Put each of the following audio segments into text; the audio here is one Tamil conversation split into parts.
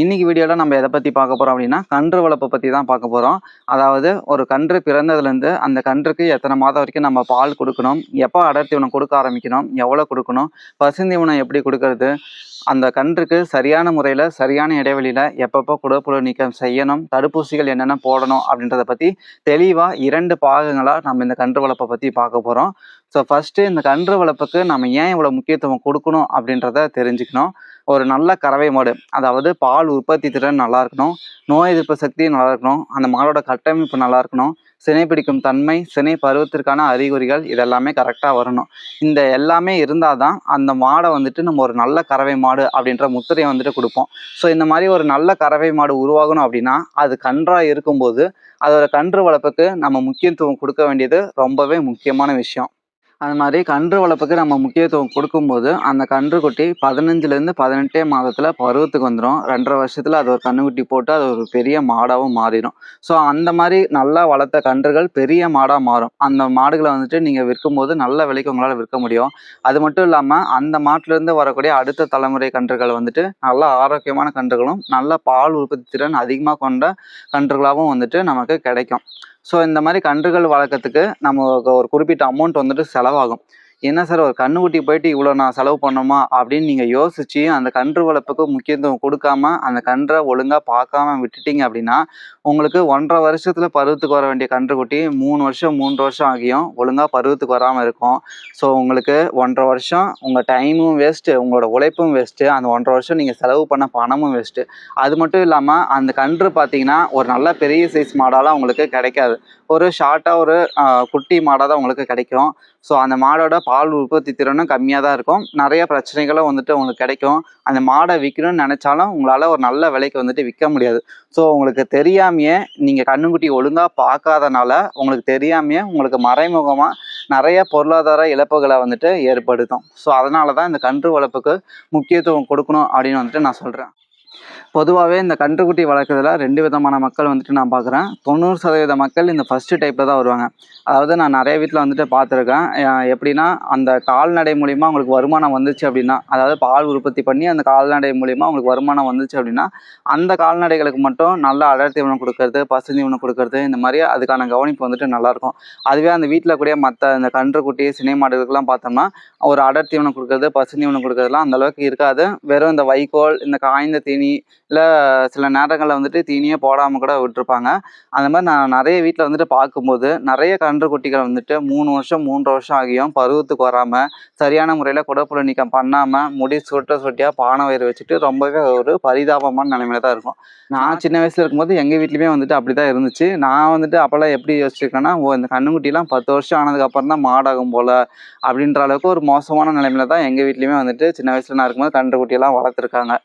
இன்னைக்கு வீடியோவில் நம்ம எதை பற்றி பார்க்க போகிறோம் அப்படின்னா கன்று வளர்ப்பை பற்றி தான் பார்க்க போகிறோம் அதாவது ஒரு கன்று பிறந்ததுலேருந்து அந்த கன்றுக்கு எத்தனை மாதம் வரைக்கும் நம்ம பால் கொடுக்கணும்? எப்போ அடர் தீவனம் கொடுக்க ஆரம்பிக்கணும்? எவ்வளோ கொடுக்கணும்? பசுந்தீவனம் எப்படி கொடுக்கறது? அந்த கன்றுக்கு சரியான முறையில் சரியான இடைவெளியில் எப்பப்போ குடப்புழு நீக்கம் செய்யணும்? தடுப்பூசிகள் என்னென்ன போடணும்? அப்படின்றத பற்றி தெளிவாக இரண்டு பாகங்களாக நம்ம இந்த கன்று வளர்ப்பை பற்றி பார்க்க போகிறோம் ஸோ ஃபஸ்ட்டு இந்த கன்று வளர்ப்புக்கு நம்ம ஏன் இவ்வளோ முக்கியத்துவம் கொடுக்கணும் அப்படின்றத தெரிஞ்சுக்கணும். ஒரு நல்ல கறவை மாடு. அதாவது பால் உற்பத்தி திறன் நல்லா இருக்கணும். நோய் எதிர்ப்பு சக்தி நல்லா இருக்கணும். அந்த மாடோட கட்டமைப்பு நல்லா இருக்கணும். சினை பிடிக்கும் தன்மை சினை பருவத்திற்கான அறிகுறிகள் இதெல்லாமே கரெக்டாக வரணும். இந்த எல்லாமே இருந்தால் தான் அந்த மாடை வந்துட்டு நம்ம ஒரு நல்ல கறவை மாடு அப்படின்ற முத்திரையை வந்துட்டு கொடுப்போம். ஸோ இந்த மாதிரி ஒரு நல்ல கறவை மாடு உருவாகணும் அப்படின்னா அது கன்றாக இருக்கும்போது அதோட கன்று வளர்ப்புக்கு நம்ம முக்கியத்துவம் கொடுக்க வேண்டியது ரொம்பவே முக்கியமான விஷயம். அது மாதிரி கன்று வளர்ப்புக்கு நம்ம முக்கியத்துவம் கொடுக்கும்போது அந்த கன்றுக்குட்டி பதினஞ்சுலேருந்து பதினெட்டே மாதத்தில் பருவத்துக்கு வந்துடும் ரெண்டரை வருஷத்தில் அது ஒரு கன்றுக்குட்டி போட்டு அது ஒரு பெரிய மாடாகவும் மாறிடும். ஸோ அந்த மாதிரி நல்லா வளர்த்த கன்றுகள் பெரிய மாடாக மாறும். அந்த மாடுகளை வந்துட்டு நீங்கள் விற்கும்போது நல்ல விலைக்கு உங்களால் விற்க முடியும். அது மட்டும் இல்லாமல் அந்த மாட்டிலேருந்து வரக்கூடிய அடுத்த தலைமுறை கன்றுகள் வந்துட்டு நல்ல ஆரோக்கியமான கன்றுகளும் நல்ல பால் உற்பத்தி திறன் அதிகமாக கொண்ட கன்றுகளாகவும் வந்துட்டு நமக்கு கிடைக்கும். ஸோ இந்த மாதிரி கன்றுகள் வளர்க்கறதுக்கு நம்ம ஒரு குறிப்பிட்ட அமௌண்ட் வந்துட்டு செலவாகும். என்ன சார் ஒரு கண்ணுக்குட்டி போயிட்டு இவ்வளோ நான் செலவு பண்ணோமா அப்படின்னு நீங்கள் யோசிச்சு அந்த கன்று வளர்ப்புக்கு முக்கியத்துவம் கொடுக்காம அந்த கன்றை ஒழுங்காக பார்க்காம விட்டுட்டீங்க அப்படின்னா உங்களுக்கு ஒன்றரை வருஷத்தில் பருவத்துக்கு வர வேண்டிய கன்றுக்குட்டி மூணு வருஷம் மூன்று வருஷம் ஆகியும் ஒழுங்காக பருவத்துக்கு வராமல் இருக்கும். ஸோ உங்களுக்கு ஒன்றரை வருஷம் உங்கள் டைமும் வேஸ்ட்டு உங்களோட உழைப்பும் வேஸ்ட்டு அந்த ஒன்றரை வருஷம் நீங்கள் செலவு பண்ண பணமும் வேஸ்ட்டு அது மட்டும் இல்லாமல் அந்த கன்று பார்த்தீங்கன்னா ஒரு நல்ல பெரிய சைஸ் மாடாலாம் உங்களுக்கு கிடைக்காது. ஒரு ஷார்ட்டாக ஒரு குட்டி மாடாக தான் உங்களுக்கு கிடைக்கும். ஸோ அந்த மாடோட பால் உற்பத்தி திறனும் கம்மியாக தான் இருக்கும். நிறைய பிரச்சனைகளும் வந்துட்டு உங்களுக்கு கிடைக்கும். அந்த மாடை விற்கணும்னு நினச்சாலும் உங்களால் ஒரு நல்ல விலைக்கு வந்துட்டு விற்க முடியாது. ஸோ உங்களுக்கு தெரியாமையே நீங்கள் கண்ணுக்குட்டி ஒழுங்காக பார்க்காதனால உங்களுக்கு தெரியாமையே உங்களுக்கு மறைமுகமாக நிறைய பொருளாதார இழப்புகளை வந்துட்டு ஏற்படுத்தும். ஸோ அதனால தான் இந்த கன்று வளர்ப்புக்கு முக்கியத்துவம் கொடுக்கணும் அப்படின்னு வந்துட்டு நான் சொல்கிறேன் பொதுவாகவே இந்த கன்றுக்குட்டி வளர்க்குறதுல ரெண்டு விதமான மக்கள் வந்துட்டு நான் பார்க்குறேன் தொண்ணூறு சதவீத மக்கள் இந்த ஃபஸ்ட்டு டைப்பில் தான் வருவாங்க. அதாவது நான் நிறைய வீட்டில் வந்துட்டு பார்த்துருக்கேன் எப்படின்னா அந்த கால்நடை மூலிமா அவங்களுக்கு வருமானம் வந்துச்சு அப்படின்னா அதாவது பால் உற்பத்தி பண்ணி அந்த கால்நடை மூலிமா அவங்களுக்கு வருமானம் வந்துச்சு அப்படின்னா அந்த கால்நடைகளுக்கு மட்டும் நல்ல அடர் தீவனம் கொடுக்கறது பசு தீவனம் கொடுக்கறது இந்த மாதிரி அதுக்கான கவனிப்பு வந்துட்டு நல்லாயிருக்கும் அதுவே அந்த வீட்டில் கூட மற்ற இந்த கன்றுக்குட்டி சினை மாடுகளுக்கெல்லாம் பார்த்தோம்னா ஒரு அடர் தீவனம் கொடுக்கறது பசு தீவனம் கொடுக்கறதுலாம் அந்த அளவுக்கு இருக்காது. வெறும் இந்த வைக்கோல் இந்த காய்ந்த தீனி இல்லை சில நேரங்களில் வந்துட்டு தீனியே போடாமல் கூட விட்டுருப்பாங்க. அந்த மாதிரி நான் நிறைய வீட்டில் வந்துட்டு பார்க்கும்போது நிறைய கன்றுக்குட்டிகள் வந்துட்டு மூணு வருஷம் மூன்று வருஷம் ஆகியும் பருவத்துக்கு வராமல் சரியான முறையில் குடப்புல நீக்கம் பண்ணாமல் முடி சொட்ட சொட்டியாக பானை வயிறு வச்சுட்டு ரொம்பவே ஒரு பரிதாபமான நிலைமையில தான் இருக்கும். நான் சின்ன வயசில் இருக்கும்போது எங்கள் வீட்லேயுமே வந்துட்டு அப்படி தான் இருந்துச்சு. நான் வந்துட்டு அப்போல்லாம் எப்படி யோசிச்சிருக்கேன்னா ஓ இந்த கண்ணுக்குட்டிலாம் பத்து வருஷம் ஆனதுக்கப்புறம் தான் மாடாகும் போல் அப்படின்ற அளவுக்கு ஒரு மோசமான நிலைமையில தான் எங்கள் வீட்லேயுமே வந்துட்டு சின்ன வயசில் நான் இருக்கும்போது கன்றுக்குட்டியெல்லாம் வளர்த்துருக்காங்க.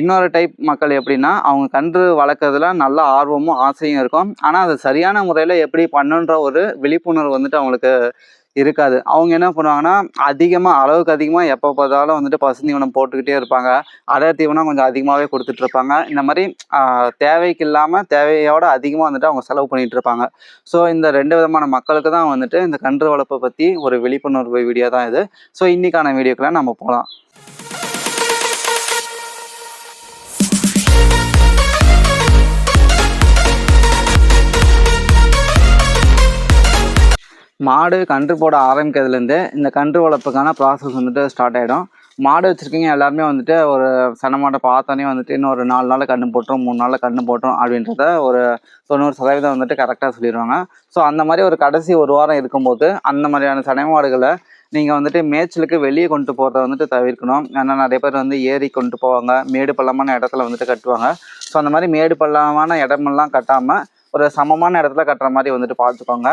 இன்னொரு டைப் மக்கள் எப்படின்னா அவங்க கன்று வளர்க்குறதுல நல்ல ஆர்வமும் ஆசையும் இருக்கும். ஆனால் அது சரியான முறையில் எப்படி பண்ணுன்ற ஒரு விழிப்புணர்வு வந்துட்டு அவங்களுக்கு இருக்காது. அவங்க என்ன பண்ணுவாங்கன்னா அதிகமாக அளவுக்கு அதிகமாக எப்போ பார்த்தாலும் வந்துட்டு பசுந்தீவனம் போட்டுக்கிட்டே இருப்பாங்க. அடர் தீவனம் கொஞ்சம் அதிகமாகவே கொடுத்துட்ருப்பாங்க. இந்த மாதிரி தேவைக்கு இல்லாமல் தேவையோட அதிகமாக வந்துட்டு அவங்க செலவு பண்ணிகிட்டு இருப்பாங்க. ஸோ இந்த ரெண்டு விதமான மக்களுக்கு தான் வந்துட்டு இந்த கன்று வளர்ப்பை பற்றி ஒரு விழிப்புணர்வு வீடியோ தான் இது. ஸோ இன்றைக்கான வீடியோக்குள்ள நம்ம போகலாம் மாடு கன்று போட ஆரம்பிக்கிறதுலேருந்து இந்த கன்று வளர்ப்புக்கான ப்ராசஸ் வந்துட்டு ஸ்டார்ட் ஆகிடும் மாடு வச்சுருக்கீங்க எல்லாருமே வந்துட்டு ஒரு சன மாட்டை பார்த்தோன்னே வந்துட்டு இன்னும் ஒரு நாலு நாளில் கன்று போட்டுரும் மூணு நாளில் கன்று போட்டுரும் அப்படின்றத ஒரு தொண்ணூறு சதவீதம் வந்துட்டு கரெக்டாக சொல்லிடுவாங்க ஸோ அந்த மாதிரி ஒரு கடைசி ஒரு வாரம் இருக்கும்போது அந்த மாதிரியான சனை மாடுகளை நீங்கள் வந்துட்டு மேய்ச்சலுக்கு வெளியே கொண்டு போகிறத வந்துட்டு தவிர்க்கணும். ஏன்னா நிறைய பேர் வந்து ஏறி கொண்டு போவாங்க மேடு பள்ளமான இடத்துல வந்துட்டு கட்டுவாங்க. ஸோ அந்த மாதிரி மேடு பள்ளமான இடமெல்லாம் கட்டாமல் ஒரு சமமான இடத்துல கட்டுற மாதிரி வந்துட்டு பார்த்துக்கோங்க.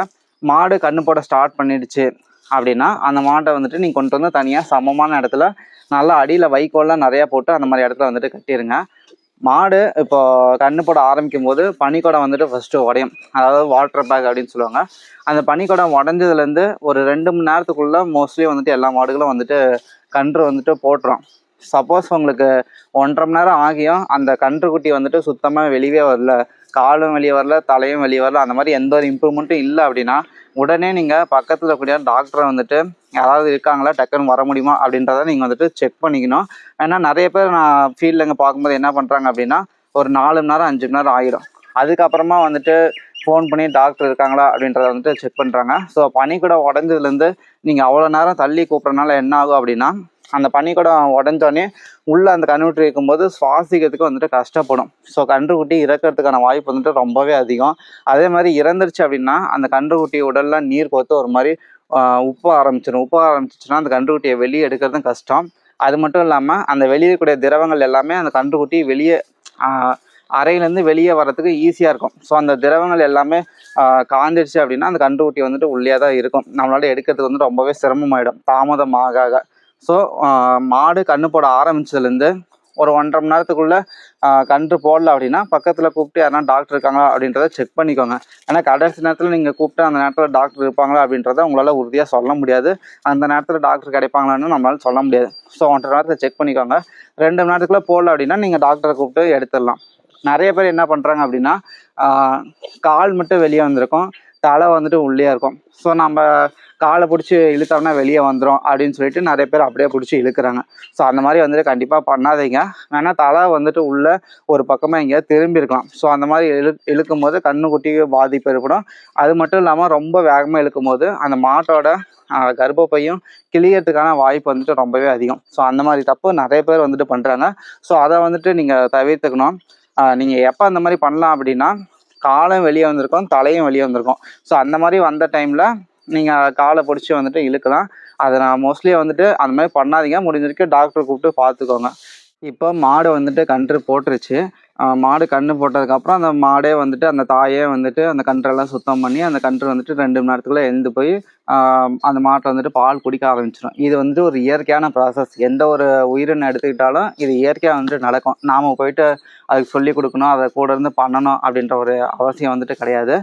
மாடு கண்ணு போட ஸ்டார்ட் பண்ணிடுச்சு அப்படின்னா அந்த மாட்டை வந்துட்டு நீங்கள் கொண்டு வந்து தனியாக சமமான இடத்துல நல்லா அடியில் வைக்கோல்லாம் நிறையா போட்டு அந்த மாதிரி இடத்துல வந்துட்டு கட்டிடுங்க மாடு இப்போ கண்ணு போட ஆரம்பிக்கும் போது பனிக்குடம் வந்துட்டு ஃபஸ்ட்டு உடையும். அதாவது வாட்டர் பேக் அப்படின்னு சொல்லுவாங்க. அந்த பனிக்குடம் உடஞ்சதுலேருந்து ஒரு ரெண்டு மணி நேரத்துக்குள்ளே மோஸ்ட்லி வந்துட்டு எல்லா மாடுகளும் வந்துட்டு கன்று வந்துட்டு போட்டுரும். சப்போஸ் உங்களுக்கு ஒன்றரை மணி நேரம் ஆகியும் அந்த கன்றுக்குட்டி வந்துட்டு சுத்தமாக வெளியே வரல. காலும் வெளியே வரல தலையும் வெளியே வரல அந்த மாதிரி எந்த ஒரு இம்ப்ரூவ்மெண்ட்டும் இல்லை அப்படின்னா உடனே நீங்கள் பக்கத்தில் இருக்கக்கூடிய டாக்டரை வந்துட்டு யாராவது இருக்காங்களா டக்குன்னு வர முடியுமா அப்படின்றத நீங்கள் வந்துட்டு செக் பண்ணிக்கணும். ஏன்னா நிறைய பேர் நான் ஃபீல்டில் இங்கே பார்க்கும்போது என்ன பண்ணுறாங்க அப்படின்னா ஒரு நாலு மணி நேரம் அஞ்சு மணி நேரம் ஆகிடும் அதுக்கப்புறமா வந்துட்டு ஃபோன் பண்ணி டாக்டர் இருக்காங்களா அப்படின்றத வந்துட்டு செக் பண்ணுறாங்க ஸோ பனிக்கூடம் உடஞ்சதுலேருந்து நீங்கள் அவ்வளோ நேரம் தள்ளி கூப்பிட்றனால என்ன ஆகும் அப்படின்னா அந்த பனிக்கூடம் உடஞ்சோடனே உள்ளே அந்த கன்றுக்குட்டி இருக்கும்போது சுவாசிக்கிறதுக்கு வந்துட்டு கஷ்டப்படும். ஸோ கன்றுக்குட்டி இறக்கிறதுக்கான வாய்ப்பு வந்துட்டு ரொம்பவே அதிகம். அதே மாதிரி இறந்துருச்சு அப்படின்னா அந்த கன்றுக்குட்டி உடல்லாம் நீர் கோத்து ஒரு மாதிரி உப்பு ஆரம்பிச்சிடும் உப்பு ஆரம்பிச்சிச்சுன்னா அந்த கன்றுக்குட்டியை வெளியே எடுக்கிறதும் கஷ்டம். அது மட்டும் இல்லாமல் அந்த வெளியே கூடிய திரவங்கள் எல்லாமே அந்த கன்றுக்குட்டி வெளியே அறையிலேருந்து வெளியே வர்றதுக்கு ஈஸியாக இருக்கும். ஸோ அந்த திரவங்கள் எல்லாமே காஞ்சிடுச்சு அப்படின்னா அந்த கன்றுக்குட்டி வந்துட்டு உள்ளே தான் இருக்கும். நம்மளால எடுக்கிறதுக்கு வந்து ரொம்பவே சிரமமாயிடும். தாமதம் ஆக ஸோ மாடு கன்று போட ஆரம்பிச்சதுலேருந்து ஒரு ஒன்றரை மணி நேரத்துக்குள்ளே கன்று போடல அப்படின்னா பக்கத்தில் கூப்பிட்டு யாருன்னா டாக்டர் இருக்காங்களா அப்படின்றத செக் பண்ணிக்கோங்க. ஏன்னா கடைசி நேரத்தில் நீங்கள் கூப்பிட்டு அந்த நேரத்தில் டாக்டர் இருப்பாங்களா அப்படின்றத உங்களால் உறுதியாக சொல்ல முடியாது. அந்த நேரத்தில் டாக்டர் கிடைப்பாங்களான்னு நம்மளால் சொல்ல முடியாது. ஸோ ஒன்றரை நேரத்தை செக் பண்ணிக்கோங்க. ரெண்டு மணி நேரத்துக்குள்ள போடல அப்படின்னா நீங்கள் டாக்டரை கூப்பிட்டு எடுத்துடலாம். நிறைய பேர் என்ன பண்ணுறாங்க அப்படின்னா கால் மட்டும் வெளியே வந்திருக்கும் தலை வந்துட்டு உள்ளே இருக்கும். ஸோ நம்ம காலை பிடிச்சி இழுத்தோம்னா வெளியே வந்துடும் அப்படின்னு சொல்லிட்டு நிறைய பேர் அப்படியே பிடிச்சி இழுக்கிறாங்க. ஸோ அந்த மாதிரி வந்துட்டு கண்டிப்பாக பண்ணாதீங்க. வேணால் தலை வந்துட்டு உள்ள ஒரு பக்கமாக எங்கேயாவது திரும்பியிருக்கலாம் ஸோ அந்த மாதிரி இழு இழுக்கும் போது கண்ணுக்குட்டி பாதிப்பு ஏற்படும். அது மட்டும் இல்லாமல் ரொம்ப வேகமாக இழுக்கும் போது அந்த மாட்டோட கர்ப்பப்பையும் கிளியறதுக்கான வாய்ப்பு வந்துட்டு ரொம்பவே அதிகம். ஸோ அந்த மாதிரி தப்பு நிறைய பேர் வந்துட்டு பண்ணுறாங்க ஸோ அதை வந்துட்டு நீங்கள் தவிர்த்துக்கணும். நீங்கள் எப்போ அந்த மாதிரி பண்ணலாம் அப்படின்னா காலம் வெளியே வந்திருக்கும் தலையும் வெளியே வந்திருக்கும். ஸோ அந்த மாதிரி வந்த டைமில் நீங்கள் காலை பிடிச்சி வந்துட்டு இழுக்கலாம். அதை நான் மோஸ்ட்லி வந்துட்டு அந்த மாதிரி பண்ணாதீங்க. முடிஞ்ச வரைக்கும் டாக்டர் கூப்பிட்டு பார்த்துக்கோங்க இப்போ மாடு வந்துட்டு கன்று போட்டுருச்சு. மாடு கன்று போட்டதுக்கப்புறம் அந்த மாடே வந்துட்டு அந்த தாயே வந்துட்டு அந்த கன்றெல்லாம் சுத்தம் பண்ணி அந்த கன்று வந்துட்டு ரெண்டு மணி நேரத்துக்குள்ளே எழுந்து போய் அந்த மாட்டை வந்துட்டு பால் குடிக்க ஆரம்பிச்சிடும் இது வந்துட்டு ஒரு இயற்கையான ப்ராசஸ் எந்த ஒரு உயிரினை எடுத்துக்கிட்டாலும் இது இயற்கையாக வந்துட்டு நடக்கும். நாம் போயிட்டு அதுக்கு சொல்லி கொடுக்கணும். அதை கூட இருந்து பண்ணணும் அப்படின்ற ஒரு அவசியம் வந்துட்டு கிடையாது.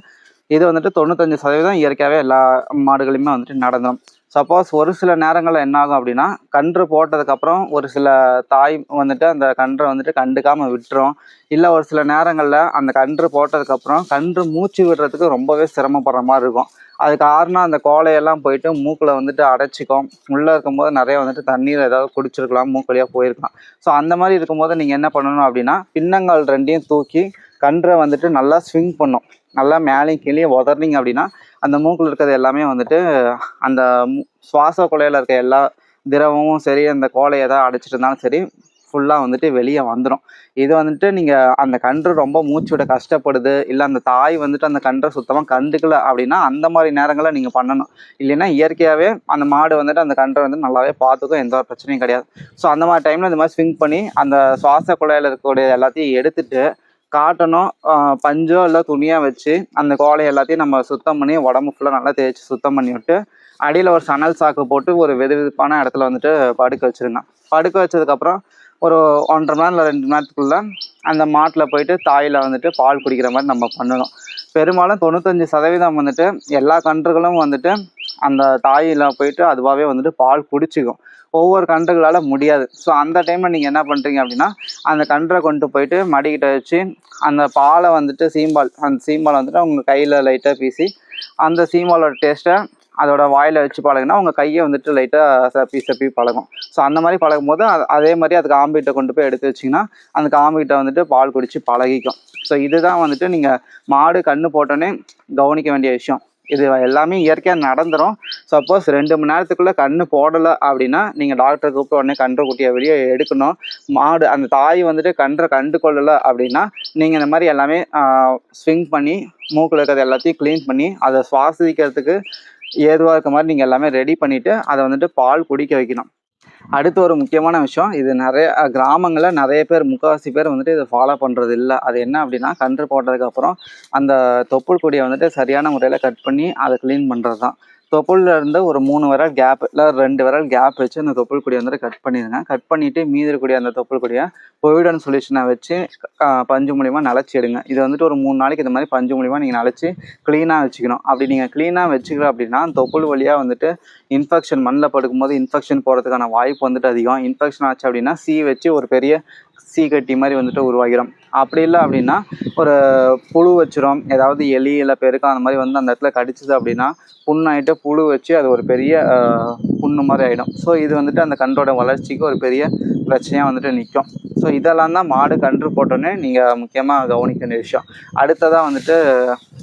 இது வந்துட்டு தொண்ணூத்தஞ்சு சதவீதம் இயற்கையாகவே எல்லா மாடுகளையுமே வந்துட்டு நடந்துடும் சப்போஸ் ஒரு சில நேரங்களில் என்னாகும் அப்படின்னா கன்று போட்டதுக்கப்புறம் ஒரு சில தாய் வந்துட்டு அந்த கன்றை வந்துட்டு கண்டுக்காமல் விட்டுரும். இல்லை ஒரு சில நேரங்களில் அந்த கன்று போட்டதுக்கப்புறம் கன்று மூச்சு விடுறதுக்கு ரொம்பவே சிரமப்படுற மாதிரி இருக்கும். அதுக்கு காரணம் அந்த கோலையெல்லாம் போயிட்டு மூக்கில் வந்துட்டு அடைச்சிக்கும். உள்ளே இருக்கும்போது நிறைய வந்துட்டு தண்ணீர் ஏதாவது குடிச்சிருக்கலாம் மூக்கலையாக போயிருக்கலாம். ஸோ அந்த மாதிரி இருக்கும்போது நீங்கள் என்ன பண்ணணும் அப்படின்னா பின்னங்கால் ரெண்டையும் தூக்கி கன்றை வந்துட்டு நல்லா ஸ்விங் பண்ணும். நல்லா மேலேயும் கீழே உதறினீங்க அப்படின்னா அந்த மூக்கில் இருக்கிறது எல்லாமே வந்துட்டு அந்த சுவாச குலையில் இருக்க எல்லா திரவமும் சரி அந்த கோலை ஏதாவது அடைச்சிட்டு இருந்தாலும் சரி ஃபுல்லாக வந்துட்டு வெளியே வந்துடும் இது வந்துட்டு நீங்கள் அந்த கன்று ரொம்ப மூச்சு விட கஷ்டப்படுது இல்லை அந்த தாய் வந்துட்டு அந்த கன்றை சுத்தமாக கண்டுக்கல அப்படின்னா அந்த மாதிரி நேரங்களில் நீங்கள் பண்ணணும். இல்லைன்னா இயற்கையாகவே அந்த மாடு வந்துட்டு அந்த கன்றை வந்து நல்லாவே பார்த்துக்கும் எந்த ஒரு பிரச்சனையும் கிடையாது. ஸோ அந்த மாதிரி டைமில் இந்த மாதிரி ஸ்விங் பண்ணி அந்த சுவாச குழாயில் இருக்கக்கூடிய எல்லாத்தையும் எடுத்துட்டு காட்டனோ பஞ்சோ இல்லை துணியாக வச்சு அந்த கோலை எல்லாத்தையும் நம்ம சுத்தம் பண்ணி உடம்பு ஃபுல்லாக நல்லா தேய்ச்சி சுத்தம் பண்ணி விட்டு அடியில் ஒரு சணல் சாக்கு போட்டு ஒரு வெது வெதுப்பான இடத்துல வந்துட்டு படுக்க வச்சிருங்க படுக்க வச்சதுக்கப்புறம் ஒரு ஒன்றரை மணி நேரம் இல்லை ரெண்டு மணி நேரத்துக்குள்ள அந்த மாட்டில் போயிட்டு தாயில் வந்துட்டு பால் குடிக்கிற மாதிரி நம்ம பண்ணணும். பெரும்பாலும் தொண்ணூத்தஞ்சு சதவீதம் வந்துட்டு எல்லா கன்றுகளும் வந்துட்டு அந்த தாயில் போயிட்டு அதுவாகவே வந்துட்டு பால் குடிச்சிக்கும். ஒவ்வொரு கன்றுகளால் முடியாது. ஸோ அந்த டைமில் நீங்கள் என்ன பண்ணுறீங்க அப்படின்னா அந்த கன்றை கொண்டு போயிட்டு மடிக்கிட்ட வச்சு அந்த பாலை வந்துட்டு சீம்பால் அந்த சீம்பால் வந்துட்டு அவங்க கையில் லைட்டாக பீசி அந்த சீம்பாலோட டேஸ்ட்டை அதோட வாயில் வச்சு பழகுனா உங்கள் கையை வந்துட்டு லைட்டாக சப்பி சப்பி பழகும். ஸோ அந்த மாதிரி பழகும் போது அதே மாதிரி அதுக்கு ஆம்பிட்டை கொண்டு போய் எடுத்து வச்சிங்கன்னா அந்த காம்பிகிட்ட வந்துட்டு பால் குடித்து பழகிக்கும். ஸோ இதுதான் வந்துட்டு நீங்கள் மாடு கன்று போட்டோன்னே கவனிக்க வேண்டிய விஷயம். இது எல்லாமே இயற்கையாக நடந்துடும் சப்போஸ் ரெண்டு மணி நேரத்துக்குள்ளே கன்று போடலை அப்படின்னா நீங்கள் டாக்டரை கூப்பிட்டு உடனே கன்று குட்டியை வெளியே எடுக்கணும். மாடு அந்த தாய் வந்துட்டு கன்றை கண்டு கொள்ளலை அப்படின்னா நீங்கள் இந்த மாதிரி எல்லாமே ஸ்விங் பண்ணி மூக்கில் இருக்கிறது எல்லாத்தையும் க்ளீன் பண்ணி அதை சுவாசிக்கிறதுக்கு ஏதுவாக இருக்க மாதிரி நீங்கள் எல்லாமே ரெடி பண்ணிவிட்டு அதை வந்துட்டு பால் குடிக்க வைக்கணும். அடுத்து ஒரு முக்கியமான விஷயம் இது நிறைய கிராமங்களில் நிறைய பேர் முக்கால்வாசி பேர் வந்துட்டு இதை ஃபாலோ பண்ணுறது இல்லை. அது என்ன அப்படின்னா கன்று போட்டதுக்கப்புறம் அந்த தொப்புள் கொடியை வந்துட்டு சரியான முறையில் கட் பண்ணி அதை க்ளீன் பண்ணுறது தான் தொப்புளில் இருந்து ஒரு மூணு விரல் கேப் இல்லை ரெண்டு விரல் கேப் வச்சு அந்த தொப்புள் கொடியை வந்துட்டு கட் பண்ணிடுங்க. கட் பண்ணிவிட்டு மீதி இருக்கக்கூடிய அந்த தொப்புள் கொடியை பொய்டன் சொல்யூஷனை வச்சு பஞ்சு மூலிமா நனைச்சி எடுங்க. இது வந்துட்டு ஒரு மூணு நாளைக்கு இந்த மாதிரி பஞ்சு மூலிமா நீங்கள் நனைச்சி க்ளீனாக வச்சுக்கணும். அப்படி நீங்கள் க்ளீனாக வச்சுக்கிறோம் அப்படின்னா தொப்புள் வழியாக வந்துட்டு இன்ஃபெக்ஷன் மண்ணில் படுக்கும்போது இன்ஃபெக்ஷன் போகிறதுக்கான வாய்ப்பு வந்துட்டு அதிகம். இன்ஃபெக்ஷன் ஆச்சு அப்படின்னா சீ வச்சு ஒரு பெரிய சீ கட்டி மாதிரி வந்துட்டு உருவாகிடும் அப்படி இல்லை அப்படின்னா ஒரு புழு வச்சிரும். ஏதாவது எலி இல்லை பெருக்கம் அந்த மாதிரி வந்து அந்த இடத்துல கடிச்சிது அப்படின்னா புண்ணாயிட்டு புழு வச்சு அது ஒரு பெரிய புண்ணு மாதிரி ஆகிடும் ஸோ இது வந்துட்டு அந்த கன்றோட வளர்ச்சிக்கு ஒரு பெரிய பிரச்சனையாக வந்துட்டு நிற்கும் ஸோ இதெல்லாம் தான் மாடு கன்று போட்டோன்னே நீங்கள் முக்கியமாக கவனிக்க வேண்டிய விஷயம். அடுத்ததாக வந்துட்டு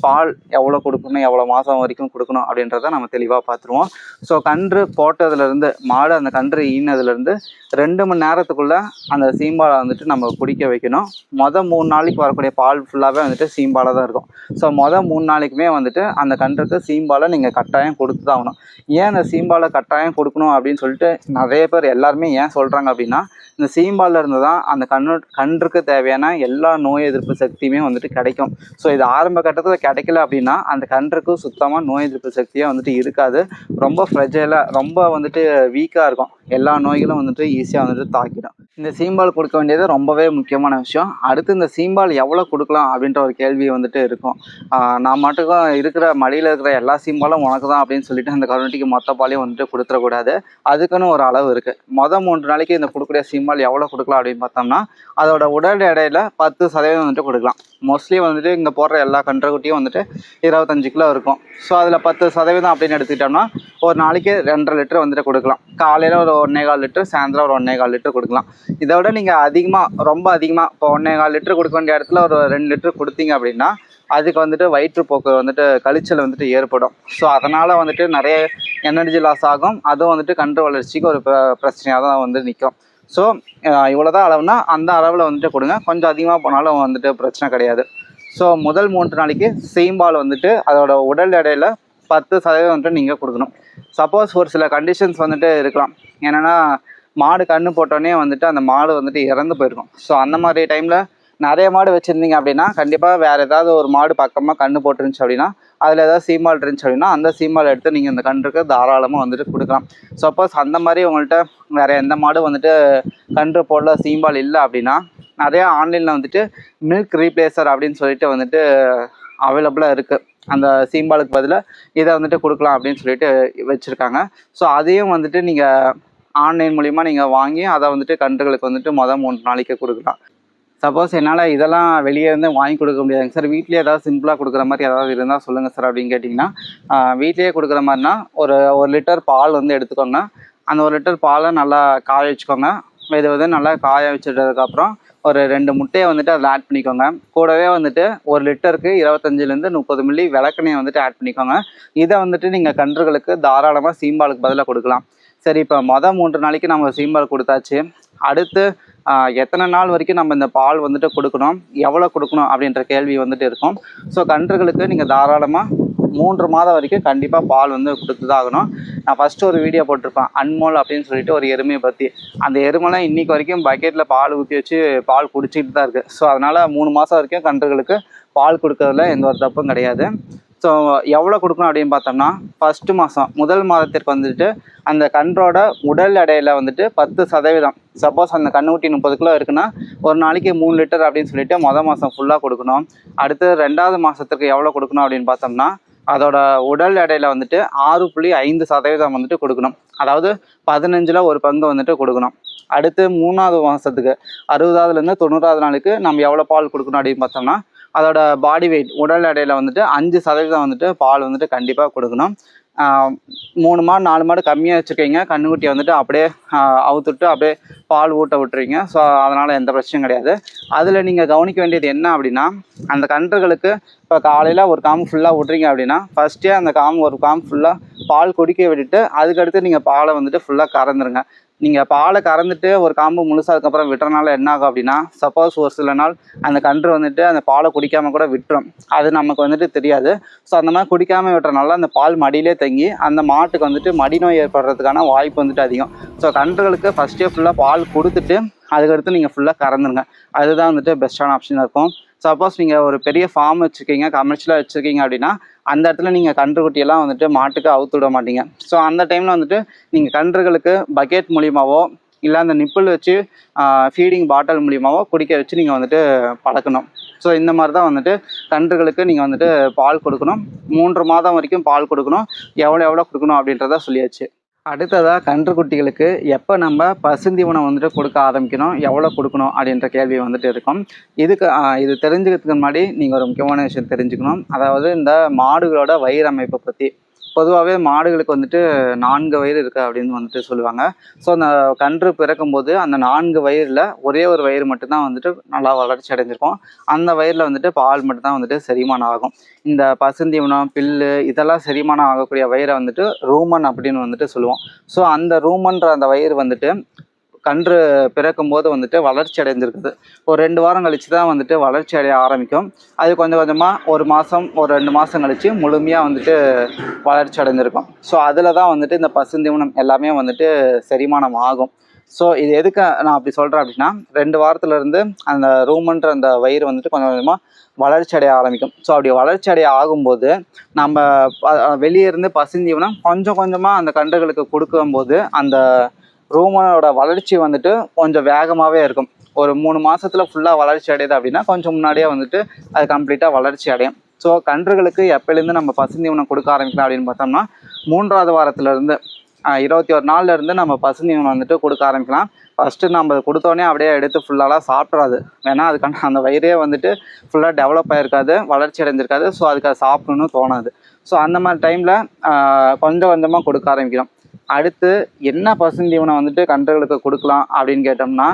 பால் எவ்வளோ கொடுக்கணும் எவ்வளோ மாதம் வரைக்கும் கொடுக்கணும் அப்படின்றத நம்ம தெளிவாக பார்த்துருவோம் ஸோ கன்று போட்டதுலேருந்து மாடு அந்த கன்று ஈனதுலேருந்து ரெண்டு மணி நேரத்துக்குள்ளே அந்த சீம்பாலை வந்துட்டு நம்ம குடிக்க வைக்கணும். மொதல் மூணு நாளைக்கு வரக்கூடிய பால் ஃபுல்லாகவே வந்துட்டு சீம்பாலை தான் இருக்கும். ஸோ மொதல் மூணு நாளைக்குமே வந்துட்டு அந்த கன்றுக்கு சீம்பாலை நீங்கள் கட்டாயம் கொடுத்து தான் ஆகணும். ஏன் அந்த சீம்பாலை கட்டாயம் கொடுக்கணும் அப்படின்னு சொல்லிட்டு நிறைய பேர் எல்லாருமே ஏன் சொல்கிறாங்க அப்படின்னா இந்த சீம்பாலில் இருந்து தான் அந்த கண்ணு கன்றுக்கு தேவையான எல்லா நோய் எதிர்ப்பு சக்தியுமே வந்துட்டு கிடைக்கும். ஸோ இது ஆரம்ப கட்டத்தில் கிடைக்கல அப்படின்னா அந்த கன்றுக்கு சுத்தமாக நோய் எதிர்ப்பு சக்தியாக வந்துட்டு இருக்காது. ரொம்ப ஃப்ரெஜைலாக ரொம்ப வந்துட்டு வீக்காக இருக்கும். எல்லா நோய்களும் வந்துட்டு ஈஸியாக வந்துட்டு தாக்கிடும். இந்த சீம்பால் கொடுக்க வேண்டியது ரொம்பவே முக்கியமான விஷயம். அடுத்து இந்த சீம்பால் எவ்வளோ கொடுக்கலாம் அப்படின்ற ஒரு கேள்வி வந்துட்டு இருக்கும். நான் மட்டுக்கும் இருக்கிற மடியில் இருக்கிற எல்லா சீம்பாலும் உனக்கு தான் அப்படின்னு சொல்லிட்டு அந்த கருணட்டிக்கு மொத்த பாலையும் வந்துட்டு கொடுத்துடக்கூடாது. அதுக்குன்னு ஒரு அளவு இருக்குது மொதல் மூன்று நாளைக்கு இந்த கொடுக்கக்கூடிய சீம்பால் எவ்வளோ கொடுக்கலாம் அப்படின்னு பார்த்தோம்னா அதோட உடல் எடையில் பத்து சதவீதம் வந்துட்டு கொடுக்கலாம். மோஸ்ட்லி வந்துட்டு இங்கே போடுற எல்லா கன்றுக்குட்டியும் வந்துட்டு இருபத்தஞ்சு கிலோ இருக்கும். ஸோ அதில் பத்து சதவீதம் அப்படின்னு எடுத்துக்கிட்டோம்னா ஒரு நாளைக்கு ரெண்டரை லிட்டர் வந்துட்டு கொடுக்கலாம். காலையில் ஒரு ஒன்றே கால் லிட்டர் சாயந்தரம் ஒரு ஒன்றே கால் லிட்டர் கொடுக்கலாம். இதை விட நீங்கள் அதிகமாக ரொம்ப அதிகமாக இப்போ ஒன்றே கால் லிட்டர் கொடுக்க வேண்டிய இடத்துல ஒரு ரெண்டு லிட்டர் கொடுத்தீங்க அப்படின்னா அதுக்கு வந்துட்டு வயிற்றுப்போக்கு வந்துட்டு கழிச்சல் வந்துட்டு ஏற்படும். ஸோ அதனால் வந்துட்டு நிறைய எனர்ஜி லாஸ் ஆகும். அதுவும் வந்துட்டு கன்று வளர்ச்சிக்கு ஒரு பிரச்சனையாக தான் வந்து நிற்கும் ஸோ இவ்வளோ தான் அளவுனா அந்த அளவில் வந்துட்டு கொடுங்க. கொஞ்சம் அதிகமாக போனாலும் வந்துட்டு பிரச்சனை கிடையாது. ஸோ முதல் மூன்று நாளைக்கு சீம்பால் வந்துட்டு அதோட உடல் எடையில் பத்து சதவீதம் வந்துட்டு நீங்கள் கொடுக்கணும். சப்போஸ் ஒரு சில கண்டிஷன்ஸ் வந்துட்டு இருக்கலாம். என்னென்னா மாடு கன்று போட்டோன்னே வந்துட்டு அந்த மாடு வந்துட்டு இறந்து போயிருக்கும். ஸோ அந்த மாதிரி டைமில் நிறைய மாடு வச்சுருந்தீங்க அப்படின்னா கண்டிப்பாக வேறு ஏதாவது ஒரு மாடு பக்கமாக கன்று போட்டுருந்துச்சு அப்படின்னா அதில் ஏதாவது சீமால் இருந்துச்சு அப்படின்னா அந்த சீமால் எடுத்து நீங்கள் இந்த கன்றுக்கு தாராளமாக வந்துட்டு கொடுக்கலாம். சப்போஸ் அந்த மாதிரி உங்கள்கிட்ட வேறு எந்த மாடும் வந்துட்டு கன்று போடல சீம்பால் இல்லை அப்படின்னா நிறையா ஆன்லைனில் வந்துட்டு மில்க் ரீப்ளேசர் அப்படின்னு சொல்லிட்டு வந்துட்டு அவைலபிளாக இருக்குது அந்த சீம்பாலுக்கு பதிலாக இதை வந்துட்டு கொடுக்கலாம் அப்படின்னு சொல்லிட்டு வச்சுருக்காங்க. ஸோ அதையும் வந்துட்டு நீங்கள் ஆன்லைன் மூலிமா நீங்கள் வாங்கி அதை வந்துட்டு கன்றுகளுக்கு வந்துட்டு மொதல் மூணு நாளைக்கு கொடுக்கலாம். சப்போஸ் என்னால் இதெல்லாம் வெளியே இருந்து வாங்கி கொடுக்க முடியாதுங்க. சார் வீட்லேயே ஏதாவது சிம்பிளாக கொடுக்குற மாதிரி ஏதாவது இருந்தால் சொல்லுங்கள் சார் அப்படின்னு கேட்டிங்கன்னா வீட்லேயே கொடுக்குற மாதிரினா ஒரு ஒரு லிட்டர் பால் வந்து எடுத்துக்கோங்க. அந்த ஒரு லிட்டர் பாலை நல்லா காய வச்சுக்கோங்க. இது வந்து நல்லா காய வச்சுட்டதுக்கப்புறம் ஒரு ரெண்டு முட்டையை வந்துட்டு அதில் ஆட் பண்ணிக்கோங்க. கூடவே வந்துட்டு ஒரு லிட்டருக்கு இருபத்தஞ்சிலேருந்து முப்பது மில்லி விளக்கணையை வந்துட்டு ஆட் பண்ணிக்கோங்க. இதை வந்துட்டு நீங்கள் கன்றுகளுக்கு தாராளமாக சீம்பாலுக்கு பதிலாக கொடுக்கலாம். சரி இப்போ மொதல் மூன்று நாளைக்கு நம்ம சீம்பால் கொடுத்தாச்சு. அடுத்து எத்தனை நாள் வரைக்கும் நம்ம இந்த பால் வந்துட்டு கொடுக்கணும்? எவ்வளோ கொடுக்கணும்? அப்படின்ற கேள்வி வந்துட்டு இருக்கும். ஸோ கன்றுகளுக்கு நீங்கள் தாராளமாக மூன்று மாதம் வரைக்கும் கண்டிப்பாக பால் வந்து கொடுத்து தான் ஆகணும். நான் ஃபஸ்ட்டு ஒரு வீடியோ போட்டிருப்பேன். அன்மோல் அப்படின்னு சொல்லிட்டு ஒரு எருமையை பற்றி அந்த எருமெல்லாம் இன்றைக்கி வரைக்கும் பக்கெட்டில் பால் ஊற்றி வச்சு பால் குடிச்சிக்கிட்டு தான் இருக்குது ஸோ அதனால் மூணு மாதம் வரைக்கும் கன்றுகளுக்கு பால் கொடுக்கறதுல எந்த ஒரு தப்பும் கிடையாது. ஸோ எவ்வளோ கொடுக்கணும் அப்படின்னு பார்த்தோம்னா ஃபஸ்ட்டு மாதம் முதல் மாதத்திற்கு வந்துட்டு அந்த கன்றோட உடல் எடையில் வந்துட்டு பத்து சதவீதம். சப்போஸ் அந்த கண்ணுக்குட்டி முப்பது கிலோ இருக்குன்னா ஒரு நாளைக்கு மூணு லிட்டர் அப்படின்னு சொல்லிட்டு மொதல் மாதம் ஃபுல்லாக கொடுக்கணும். அடுத்து ரெண்டாவது மாதத்துக்கு எவ்வளோ கொடுக்கணும் அப்படின்னு பார்த்தோம்னா அதோட உடல் எடையில் வந்துட்டு ஆறு புள்ளி ஐந்து சதவீதம் வந்துட்டு கொடுக்கணும். அதாவது பதினஞ்சில் ஒரு பங்கு வந்துட்டு கொடுக்கணும். அடுத்து மூணாவது மாதத்துக்கு அறுபதாவதுலேருந்து தொண்ணூறாவது நாளுக்கு நம்ம எவ்வளோ பால் கொடுக்கணும் அப்படின்னு பார்த்தோம்னா அதோட பாடி வெயிட் உடல் எடையில் வந்துட்டு அஞ்சு சதவீதம் வந்துட்டு பால் வந்துட்டு கண்டிப்பாக கொடுக்கணும். மூணு மாடு நாலு மாடு கம்மியாக வச்சுருக்கீங்க. கண்ணுக்குட்டியை வந்துட்டு அப்படியே அவுத்துட்டு அப்படியே பால் ஊட்ட விட்டுறீங்க ஸோ அதனால் எந்த பிரச்சனையும் கிடையாது. அதில் நீங்கள் கவனிக்க வேண்டியது என்ன அப்படின்னா அந்த கன்றுகளுக்கு இப்போ காலையில் ஒரு காம்பு ஃபுல்லாக விட்றீங்க அப்படின்னா ஃபஸ்ட்டே அந்த காம்பு ஒரு காம்பு ஃபுல்லாக பால் குடிக்க விட்டுட்டு அதுக்கடுத்து நீங்கள் பாலை வந்துட்டு ஃபுல்லாக கறந்துருங்க. நீங்கள் பாலை கறந்துட்டு ஒரு காம்பு முழுசாக அதுக்கப்புறம் விட்டுறனால என்ன ஆகும் அப்படின்னா சப்போஸ் ஒரு சில நாள் அந்த கன்று வந்துட்டு அந்த பாலை குடிக்காமல் கூட விட்டுரும். அது நமக்கு வந்துட்டு தெரியாது. ஸோ அந்த மாதிரி குடிக்காமல் விட்டுறனால அந்த பால் மடியிலே தங்கி அந்த மாட்டுக்கு வந்துட்டு மடி நோய் ஏற்படுறதுக்கான வாய்ப்பு வந்துட்டு அதிகம். ஸோ கன்றுகளுக்கு ஃபஸ்ட்டே ஃபுல்லாக பால் கொடுத்துட்டு அதுக்கடுத்து நீங்கள் ஃபுல்லாக கறந்துருங்க. அதுதான் வந்துட்டு பெஸ்ட்டான ஆப்ஷனாக இருக்கும். சப்போஸ் நீங்கள் ஒரு பெரிய ஃபார்ம் வச்சுருக்கீங்க கமர்ஷியலாக வச்சுருக்கீங்க அப்படின்னா அந்த இடத்துல நீங்கள் கன்றுக்குட்டியெல்லாம் வந்துட்டு மாட்டுக்கு அவுத்து விட மாட்டீங்க. ஸோ அந்த டைமில் வந்துட்டு நீங்கள் கன்றுகளுக்கு பக்கெட் மூலியமாகவோ இல்லை அந்த நிப்பிள் வச்சு ஃபீடிங் பாட்டில் மூலியமாவோ குடிக்க வச்சு நீங்கள் வந்துட்டு பழக்கணும். ஸோ இந்த மாதிரி தான் வந்துட்டு கன்றுகளுக்கு நீங்கள் வந்துட்டு பால் கொடுக்கணும். மூன்று மாதம் வரைக்கும் பால் கொடுக்கணும். எவ்வளோ எவ்வளோ கொடுக்கணும் அப்படின்றத சொல்லியாச்சு. அடுத்ததாக கன்றுக்குட்டிகளுக்கு எப்போ நம்ம பசுந்தீவனம் வந்துட்டு கொடுக்க ஆரம்பிக்கணும் எவ்வளோ கொடுக்கணும் அப்படின்ற கேள்வி வந்துட்டு இருக்கும். இதுக்கு இது தெரிஞ்சுக்கிறதுக்கு முன்னாடி நீங்கள் ஒரு முக்கியமான விஷயம் தெரிஞ்சுக்கணும். அதாவது இந்த மாடுகளோட வயிறு அமைப்பை பற்றி பொதுவாகவே மாடுகளுக்கு வந்துட்டு நான்கு வயிறு இருக்குது அப்படின்னு வந்துட்டு சொல்லுவாங்க. ஸோ அந்த கன்று பிறக்கும்போது அந்த நான்கு வயிறில் ஒரே ஒரு வயிறு மட்டும்தான் வந்துட்டு நல்லா வளர்ச்சி அடைஞ்சிருக்கும். அந்த வயிறில் வந்துட்டு பால் மட்டும்தான் வந்துட்டு செரிமானம் ஆகும். இந்த பசுந்தீவனம் பில்லு இதெல்லாம் செரிமானம் ஆகக்கூடிய வயிறை வந்துட்டு ரூமன் அப்படின்னு வந்துட்டு சொல்லுவோம். ஸோ அந்த ரூமன்ற அந்த வயிறு வந்துட்டு கன்று பிறக்கும் போது வந்துட்டு வளர்ச்சி அடைஞ்சிருக்குது. ஒரு ரெண்டு வாரம் கழிச்சு தான் வந்துட்டு வளர்ச்சி அடைய ஆரம்பிக்கும். அது கொஞ்சம் கொஞ்சமாக ஒரு மாதம் ஒரு ரெண்டு மாதம் கழித்து முழுமையாக வந்துட்டு வளர்ச்சி அடைஞ்சிருக்கும். ஸோ அதில் தான் வந்துட்டு இந்த பசுந்தீவனம் எல்லாமே வந்துட்டு செரிமானம் ஆகும். ஸோ இது எதுக்கு நான் அப்படி சொல்கிறேன் அப்படின்னா ரெண்டு வாரத்துலேருந்து அந்த ரூமன்ற அந்த வயிறு வந்துட்டு கொஞ்சம் கொஞ்சமாக வளர்ச்சி அடைய ஆரம்பிக்கும். ஸோ அப்படி வளர்ச்சி அடைய ஆகும்போது நம்ம வெளியே இருந்து பசுந்தீவனம் கொஞ்சம் கொஞ்சமாக அந்த கன்றுகளுக்கு கொடுக்கும்போது அந்த ரூமனோட வளர்ச்சி வந்துட்டு கொஞ்சம் வேகமாகவே இருக்கும். ஒரு மூணு மாதத்தில் ஃபுல்லாக வளர்ச்சி அடையுது அப்படின்னா கொஞ்சம் முன்னாடியே வந்துட்டு அது கம்ப்ளீட்டாக வளர்ச்சி அடையும். ஸோ கன்றுகளுக்கு எப்போலேருந்து நம்ம பசுந்தீவனம் கொடுக்க ஆரம்பிக்கலாம் அப்படின்னு பார்த்தோம்னா மூன்றாவது வாரத்துலேருந்து இருபத்தி ஒரு நாள்ல இருந்து நம்ம பசுந்தீவனம் வந்துட்டு கொடுக்க ஆரம்பிக்கலாம். ஃபஸ்ட்டு நம்ம கொடுத்தோடனே அப்படியே எடுத்து ஃபுல்லாலாம் சாப்பிட்றாது. ஏன்னா அதுக்கான அந்த வயிறே வந்துட்டு ஃபுல்லாக டெவலப் ஆகிருக்காது வளர்ச்சி அடைஞ்சிருக்காது. ஸோ அதுக்கு அது சாப்பிடணும்னு தோணாது. ஸோ அந்த மாதிரி டைமில் கொஞ்சம் கொஞ்சமாக கொடுக்க ஆரம்பிக்கிறோம். அடுத்து என்ன பசுந்தீவனம் வந்துட்டு கன்றுகளுக்கு கொடுக்கலாம் அப்படின்னு கேட்டோம்னா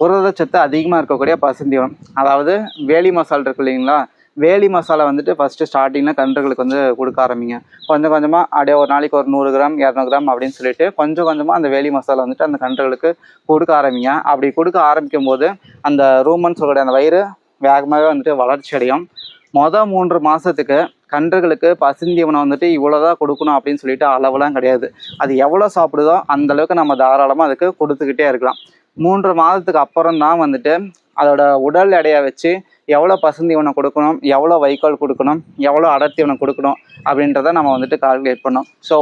புரதச்சத்து அதிகமாக இருக்கக்கூடிய பசுந்தீவனம் அதாவது வேலி மசால் இருக்கு இல்லைங்களா? வேலி மசாலா வந்துட்டு ஃபஸ்ட்டு ஸ்டார்டிங்கில் கன்றுகளுக்கு வந்து கொடுக்க ஆரம்பிங்க. கொஞ்சம் கொஞ்சமாக அப்படியே ஒரு நாளைக்கு ஒரு நூறு கிராம் இரநூறு கிராம் அப்படின்னு சொல்லிட்டு கொஞ்சம் கொஞ்சமாக அந்த வேலி மசாலா வந்துட்டு அந்த கன்றுகளுக்கு கொடுக்க ஆரம்பிங்க. அப்படி கொடுக்க ஆரம்பிக்கும் போது அந்த ரூமன் சொல்லக்கூடிய அந்த வயிறு வேகமாகவே வந்துட்டு வளர்ச்சி அடையும். மொதல் மூன்று மாதத்துக்கு கன்றுகளுக்கு பசுந்தீவனம் வந்துட்டு இவ்வளோதான் கொடுக்கணும் அப்படின்னு சொல்லிட்டு அளவுலாம் கிடையாது. அது எவ்வளோ சாப்பிடுதோ அந்த அளவுக்கு நம்ம தாராளமாக அதுக்கு கொடுத்துக்கிட்டே இருக்கலாம். மூன்று மாதத்துக்கு அப்புறம் தான் வந்துட்டு அதோட உடல் எடையை வச்சு எவ்வளோ பசுந்தீவனம் கொடுக்கணும் எவ்வளோ வைக்கோல் கொடுக்கணும் எவ்வளோ அடர்த்தீவனம் கொடுக்கணும் அப்படின்றத நம்ம வந்துட்டு கால்குலேட் பண்ணோம். ஸோ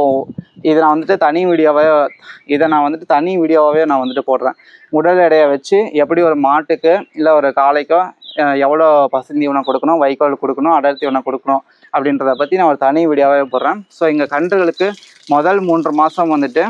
இதை நான் வந்துட்டு தனி வீடியோவே இதை நான் வந்துட்டு தனி வீடியோவாகவே நான் வந்துட்டு போடுறேன். உடல் எடையை வச்சு எப்படி ஒரு மாட்டுக்கு இல்லை ஒரு காளைக்கோ எவ்வளோ பசுந்தீவனம் கொடுக்கணும்? வைக்கோல் கொடுக்கணும்? அடர்த்தீவனம் கொடுக்கணும்? அப்படின்றத பற்றி நான் ஒரு தனி வீடியோவே போடுறேன். ஸோ எங்கள் கன்றுகளுக்கு முதல் மூன்று மாதம் வந்துட்டு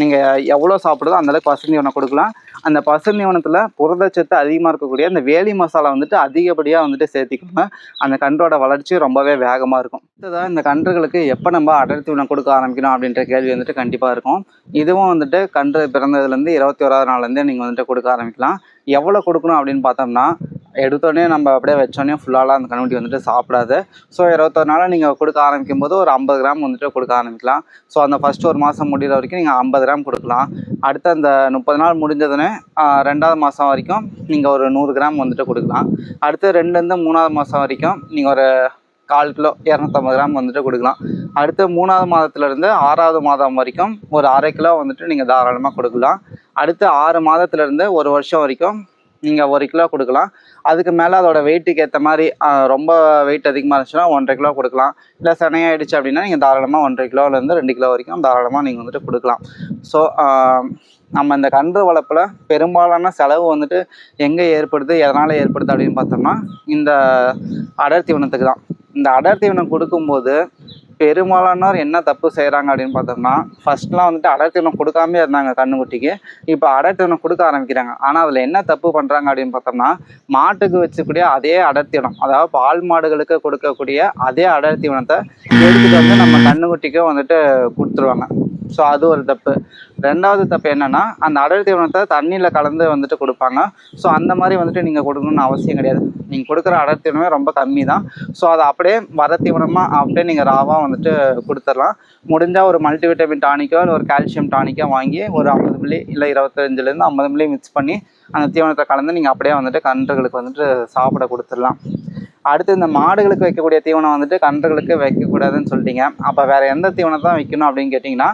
நீங்கள் எவ்வளோ சாப்பிடுதோ அந்தளவுக்கு பசுந்தீவனம் கொடுக்கலாம். அந்த பசுந்தீவனத்தில் புரதச்சத்து அதிகமாக இருக்கக்கூடிய அந்த வேலி மசாலா வந்துட்டு அதிகப்படியாக வந்துட்டு சேர்த்திக்கோங்க. அந்த கன்றோட வளர்ச்சி ரொம்பவே வேகமாக இருக்கும். அடுத்ததாக இந்த கன்றுகளுக்கு எப்போ நம்ம அடர் தீவனம் கொடுக்க ஆரம்பிக்கணும் அப்படின்ற கேள்வி வந்துட்டு கண்டிப்பாக இருக்கும். இதுவும் வந்துட்டு கன்று பிறந்ததுலேருந்து இருபத்தி ஓராவது நாள்லேருந்தே நீங்கள் வந்துட்டு கொடுக்க ஆரம்பிக்கலாம். எவ்வளோ கொடுக்கணும் அப்படின்னு பார்த்தோம்னா எடுத்தோடனே நம்ம அப்படியே வச்சோடனே ஃபுல்லாலாம் அந்த கண்ணுக்குட்டி வந்துட்டு சாப்பிடாது. ஸோ இருபத்தொரு நாள் நீங்கள் கொடுக்க ஆரம்பிக்கும் போது ஒரு ஐம்பது கிராம் வந்துட்டு கொடுக்க ஆரம்பிக்கலாம். ஸோ அந்த ஃபஸ்ட்டு ஒரு மாதம் முடிகிற வரைக்கும் நீங்கள் ஐம்பது கிராம் கொடுக்கலாம். அடுத்து அந்த முப்பது நாள் முடிஞ்சதுன்னு ரெண்டாவது மாதம் வரைக்கும் நீங்கள் ஒரு நூறு கிராம் வந்துட்டு கொடுக்கலாம். அடுத்து ரெண்டுலேருந்து மூணாவது மாதம் வரைக்கும் நீங்கள் ஒரு கால் கிலோ இரநூத்தம்பது கிராம் வந்துட்டு கொடுக்கலாம். அடுத்து மூணாவது மாதத்துலேருந்து ஆறாவது மாதம் வரைக்கும் ஒரு அரை கிலோ வந்துட்டு நீங்கள் தாராளமாக கொடுக்கலாம். அடுத்து ஆறு மாதத்துலேருந்து ஒரு வருஷம் வரைக்கும் நீங்கள் ஒரு கிலோ கொடுக்கலாம். அதுக்கு மேலே அதோட வெயிட்டுக்கு ஏற்ற மாதிரி ரொம்ப வெயிட் அதிகமாக இருந்துச்சுன்னா ஒன்றரை கிலோ கொடுக்கலாம். இல்லை செனையாயிடுச்சு அப்படின்னா நீங்கள் தாராளமாக ஒன்றரை கிலோலேருந்து ரெண்டு கிலோ வரைக்கும் தாராளமாக நீங்கள் வந்துட்டு கொடுக்கலாம். ஸோ நம்ம இந்த கன்று வளர்ப்பில் பெரும்பாலான செலவு வந்துட்டு எங்கே ஏற்படுது எதனால் ஏற்படுது அப்படின்னு பார்த்தோம்னா இந்த அடர் தீவனத்துக்கு தான். இந்த அடர் தீவனம் கொடுக்கும்போது பெரும்பாலானோர் என்ன தப்பு செய்கிறாங்க அப்படின்னு பார்த்தோம்னா ஃபர்ஸ்ட்லாம் வந்துட்டு அடர்த்தினம் கொடுக்காமே இருந்தாங்க கண்ணுக்குட்டிக்கு. இப்போ அடர்த்தினம் கொடுக்க ஆரம்பிக்கிறாங்க. ஆனால் அதில் என்ன தப்பு பண்ணுறாங்க அப்படின்னு பார்த்தோம்னா மாட்டுக்கு வச்சக்கூடிய அதே அடர்த்தினம் அதாவது பால் மாடுகளுக்கு கொடுக்கக்கூடிய அதே அடர்த்தி தீவனத்தை எடுத்துகிட்டு வந்து நம்ம கண்ணுக்குட்டிக்கும் வந்துட்டு கொடுத்துருவாங்க. ஸோ அது ஒரு தப்பு. ரெண்டாவது தப்பு என்னென்னா அந்த அடர் தீவனத்தை தண்ணியில் கலந்து வந்துட்டு கொடுப்பாங்க. ஸோ அந்த மாதிரி வந்துட்டு நீங்கள் கொடுக்கணும்னு அவசியம் கிடையாது. நீங்கள் கொடுக்குற அடல் தீவனமே ரொம்ப கம்மி தான் ஸோ அதை அப்படியே வர தீவனமாக அப்படியே நீங்கள் ராவாக வந்துட்டு கொடுத்துடலாம். முடிஞ்சால் ஒரு மல்டிவிட்டமின் டானிக்கோ இல்லை ஒரு கால்சியம் டானிக்கோ வாங்கி ஒரு ஐம்பது மில்லி இல்லை இருபத்தஞ்சிலேருந்து ஐம்பது மில்லி மிக்ஸ் பண்ணி அந்த தீவனத்தை கலந்து நீங்கள் அப்படியே வந்துட்டு கன்றுகளுக்கு வந்துட்டு சாப்பிட கொடுத்துடலாம். அடுத்து இந்த மாடுகளுக்கு வைக்கக்கூடிய தீவனம் வந்துட்டு கன்றுகளுக்கு வைக்கக்கூடாதுன்னு சொல்லிட்டீங்க. அப்போ வேறு எந்த தீவனம் தான் வைக்கணும் அப்படின்னு கேட்டிங்கன்னா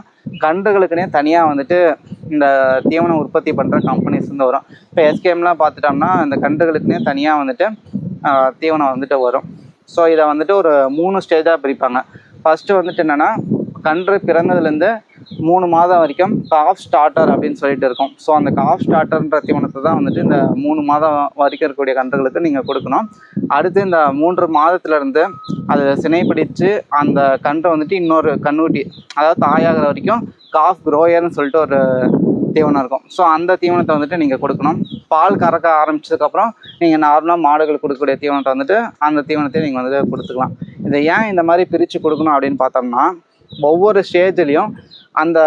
கன்றுகளுக்குனே தனியாக வந்துட்டு இந்த தீவனம் உற்பத்தி பண்ணுற கம்பெனிஸ் வந்து வரும். இப்போ எஸ்கேம்லாம் பார்த்துட்டோம்னா இந்த கன்றுகளுக்குனே தனியாக வந்துட்டு தீவனம் வந்துட்டு வரும். ஸோ இதை வந்துட்டு ஒரு மூணு ஸ்டேஜாக பிரிப்பாங்க. ஃபஸ்ட்டு வந்துட்டு என்னென்னா கன்று பிறந்ததுலேருந்து மூணு மாதம் வரைக்கும் காஃப் ஸ்டார்டர் அப்படின்னு சொல்லிட்டு இருக்கும். ஸோ அந்த காஃப் ஸ்டார்டர்ன்ற தீவனத்தை தான் வந்துட்டு இந்த மூணு மாதம் வரைக்கும் இருக்கக்கூடிய கன்றுகளுக்கு நீங்கள் கொடுக்கணும். அடுத்து இந்த மூன்று மாதத்துலேருந்து அது சினைப்பிடித்து அந்த கன்றை வந்துட்டு இன்னொரு கண்ணுக்குட்டி அதாவது தாயாகிற வரைக்கும் காஃப் க்ரோயர்னு சொல்லிட்டு ஒரு தீவனம் இருக்கும். ஸோ அந்த தீவனத்தை வந்துட்டு நீங்கள் கொடுக்கணும். பால் கறக்க ஆரம்பிச்சதுக்கப்புறம் நீங்கள் நார்மலாக மாடுகள் கொடுக்கக்கூடிய தீவனத்தை வந்துட்டு அந்த தீவனத்தையும் நீங்கள் வந்துட்டு கொடுத்துக்கலாம். இதை ஏன் இந்த மாதிரி பிரித்து கொடுக்கணும் அப்படின்னு பார்த்தோம்னா ஒவ்வொரு ஸ்டேஜ்லேயும் அந்த